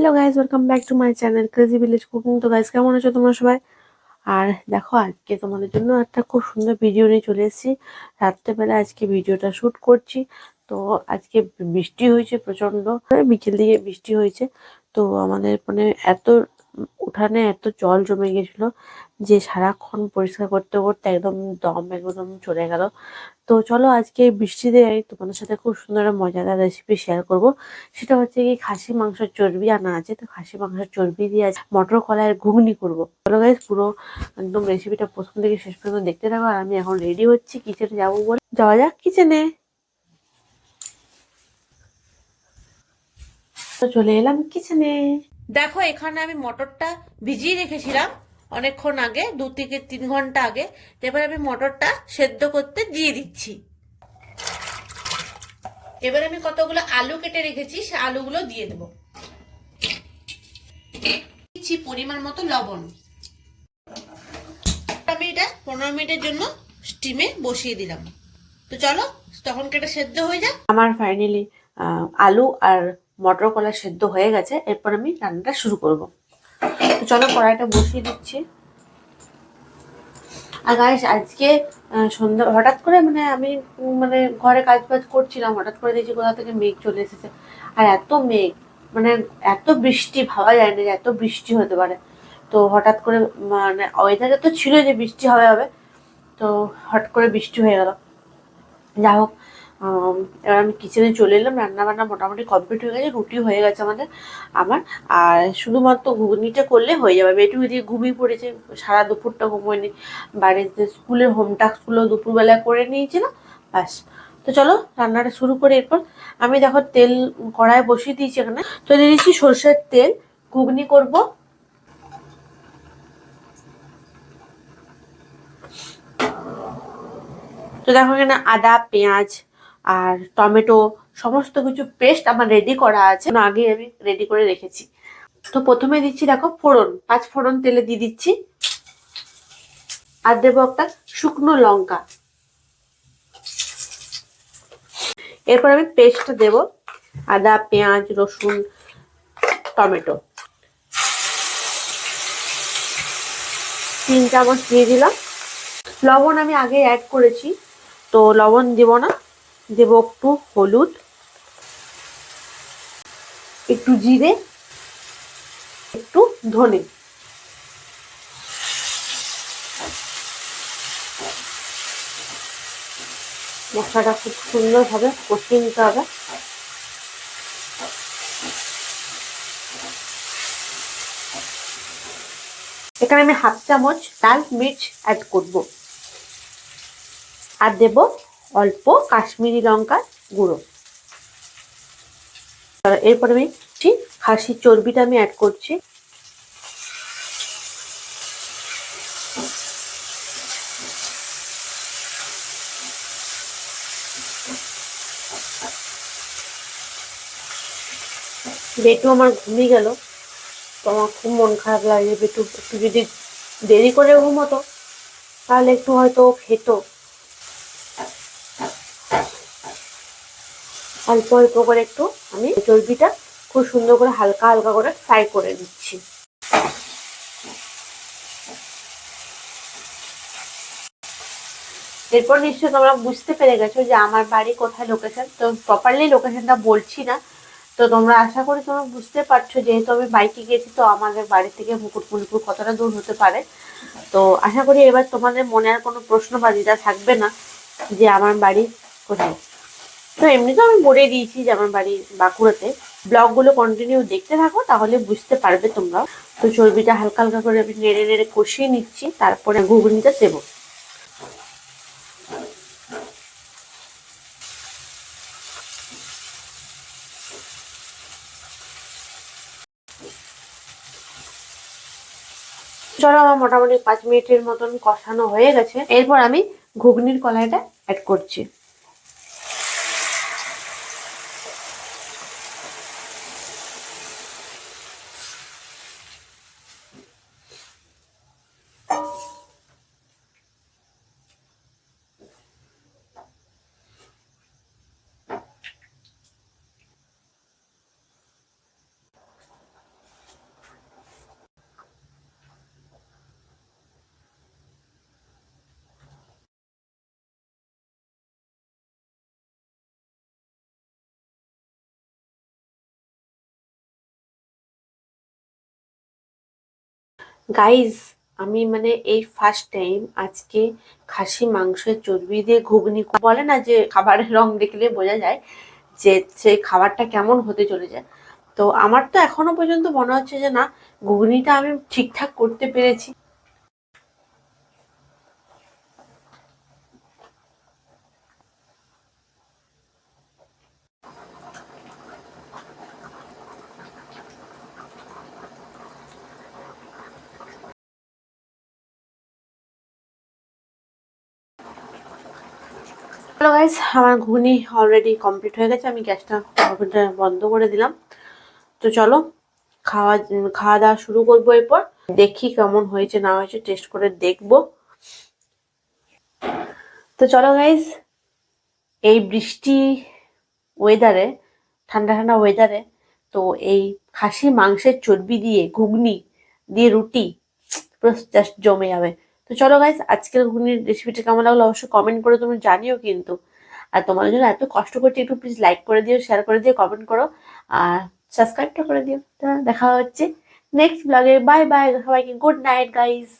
Hello guys welcome back to my channel crazy village cooking তো guys কেমন আছো তোমরা সবাই? আর দেখো, আজকে তোমাদের জন্য একটা খুব সুন্দর ভিডিও নিয়ে চলে এসেছি। রাত্রেবেলা আজকে ভিডিওটা শ্যুট করছি। তো আজকে বৃষ্টি হয়েছে প্রচণ্ড। বিকেল দিকে বৃষ্টি হয়েছে। তো আমাদের মানে এত উঠানে এত জল জমে গেছিল যে সারাক্ষণ পরিষ্কার করতে করতে একদম দম একদম চলে গেল। তো চলো আজকে বৃষ্টিতে তোমাদের সাথে খুব সুন্দর মজাদার রেসিপি শেয়ার করব। সেটা হচ্ছে কি খাসি মাংসের চর্বি আনা আছে। তো খাসি মাংসের চর্বি দিয়ে আজ মটর কলাইয়ের ঘুগনি করব। চলো গাইজ পুরো একদম রেসিপিটা প্রথম থেকে শেষ পর্যন্ত দেখতে থাকো আর আমি এখন রেডি হচ্ছি কিচেনে যাব বলে। যাওয়া যাক কিচেনে তো চলে এলাম কিচেনে দেখো, এখানে আমি মটরটা ভিজিয়ে রেখেছিলাম অনেকক্ষণ আগে, দু থেকে তিন ঘণ্টা আগে। এবার আমি মটরটা সেদ্ধ করতে দিয়ে দিচ্ছি। এবার আমি কতগুলো আলু কেটে রেখেছি, সে আলুগুলো দিয়ে দেবো। দিচ্ছি পরিমাণ মতো লবণ। আমি এটা পনেরো মিনিটের জন্য স্টিমে বসিয়ে দিলাম। তো চলো, তখন কেটে সেদ্ধ হয়ে যাক আমার ফাইনালি আলু আর মটর কলা সেদ্ধ হয়ে গেছে, এরপর আমি রান্নাটা শুরু করব। তো চলো কড়াইটা বসিয়ে দিচ্ছি। আর গাইস আজকে সন্ধ্যা, হঠাৎ করে মানে আমি মানে ঘরে কাজ বাজ করছিলাম, হঠাৎ করে দেখছি কোথা থেকে মেঘ চলে এসেছে। আর এত মেঘ মানে এত বৃষ্টি, ভাবা যায় না যে এত বৃষ্টি হতে পারে। তো হঠাৎ করে মানে ওয়েদারে তো ছিল যে বৃষ্টি হবে হবে, তো হঠাৎ করে বৃষ্টি হয়ে গেল। যা হোক এবার আমি কিচেনে চলে এলাম রান্না বান্না মোটামুটি কমপ্লিট হয়ে গেছে, রুটি হয়ে গেছে আমাদের, আমার। আর শুধুমাত্র ঘুগনিটা করলে হয়ে যাবে বেটু দিয়ে ঘুমিয়ে পড়েছে, সারা দুপুরটা ঘুমোয়নি। বাড়িতে স্কুলের হোম টাস্কগুলো দুপুরবেলায় করে নিয়েছিল ব্যাস। তো চলো, রান্নাটা শুরু করে এরপর। আমি দেখো তেল কড়ায় বসিয়ে দিয়েছি এখানে। তো দিয়ে দিচ্ছি সর্ষের তেল, ঘুগনি করব। তো দেখো এখানে আদা, পেঁয়াজ আর টমেটো, সমস্ত কিছু পেস্ট আমার রেডি করা আছে। আগে আমি রেডি করে রেখেছি। তো প্রথমে দিচ্ছি, দেখো, ফোড়ন। পাঁচ ফোড়ন তেলে দিয়ে দিচ্ছি। আর দেবো একটা শুকনো লঙ্কা। এরপর আমি পেস্টটা দেব। আদা, পেঁয়াজ, রসুন, টমেটো। তিন চামচ দিয়ে দিলাম। লবণ আমি আগে অ্যাড করেছি, তো লবণ দিব না। দেব একটু হলুদ, একটু জিরে, একটু ধনে। মশলাটা খুব সুন্দরভাবে কষিয়ে নিতে হবে। এখানে আমি হাফ চামচ লাল মির্চ অ্যাড করব। আর দেব অল্প কাশ্মীরি লঙ্কার গুঁড়ো। এরপরে আমি ঠিক খাসির চর্বিটা আমি অ্যাড করছি। বেটু আমার ঘুমিয়ে গেল। তো আমার খুব মন খারাপ লাগে বেটু একটু যদি দেরি করে ঘুমোতো, তাহলে একটু হয়তো খেত। অল্প অল্প করে একটু আমি চর্বিটা খুব সুন্দর করে হালকা হালকা করে ফ্রাই করে দিচ্ছি এরপর নিশ্চয়ই তোমরা বুঝতে পেরে গেছো যে আমার বাড়ি কোথায় লোকেশন তো প্রপারলি লোকেশনটা বলছি না। তো তোমরা আশা করি তোমরা বুঝতে পারছ, যেহেতু আমি বাইকে গেছি, তো আমাদের বাড়ি থেকে মুকুটমণিপুর কতটা দূর হতে পারে। তো আশা করি এবার তোমাদের মনে আর কোনো প্রশ্ন বা দ্বিধা থাকবে না যে আমার বাড়ি কোথায়। তো এমনিতেও আমি বলে দিয়েছি যে আমার বাড়ি বাঁকুড়াতে। ব্লগগুলো কন্টিনিউ দেখতে থাকো, তাহলে বুঝতে পারবে তোমরা। তো চর্বিটা হালকা হালকা করে আমি নেড়ে নেড়ে কষিয়ে নিচ্ছি, তারপরে ঘুগনিটা দেবো। চলো আমার মোটামুটি পাঁচ মিনিটের মতন কষানো হয়ে গেছে। এরপর আমি ঘুগনির কলাইটা অ্যাড করছি। গাইজ আমি মানে এই ফার্স্ট টাইম আজকে খাসি মাংসের চর্বি দিয়ে ঘুগনি বলে না যে খাবারের রং দেখলে বোঝা যায় যে সেই খাবারটা কেমন হতে চলে যায় তো আমার তো এখনও পর্যন্ত মনে হচ্ছে যে না, ঘুগনিটা আমি ঠিকঠাক করতে পেরেছি। হ্যালো গাইস আমার ঘুগনি অলরেডি কমপ্লিট হয়ে গেছে। আমি গ্যাসটা ওভেনটা বন্ধ করে দিলাম। তো চলো, খাওয়া খাওয়া দাওয়া শুরু করব এরপর। দেখি কেমন হয়েছে, না হয়েছে টেস্ট করে দেখব। তো চলো গাইস এই বৃষ্টি ওয়েদারে ঠান্ডা ঠান্ডা ওয়েদারে তো এই খাসি মাংসের চর্বি দিয়ে, ঘুগনি দিয়ে রুটি, পুরো জাস্ট জমে যাবে। তো চলো গাইস আজকের ঘুগনির রেসিপিটা কেমন লাগল অবশ্যই কমেন্ট করে তুমি জানিও কিন্তু। আর তোমাদের জন্য এত কষ্ট করছি, একটু প্লিজ লাইক করে দিও শেয়ার করে দিও কমেন্ট করো। আর সাবস্ক্রাইবটা করে দিও। দেখা হচ্ছে নেক্সট ব্লগে বাই বাই সবাইকে গুড নাইট গাইস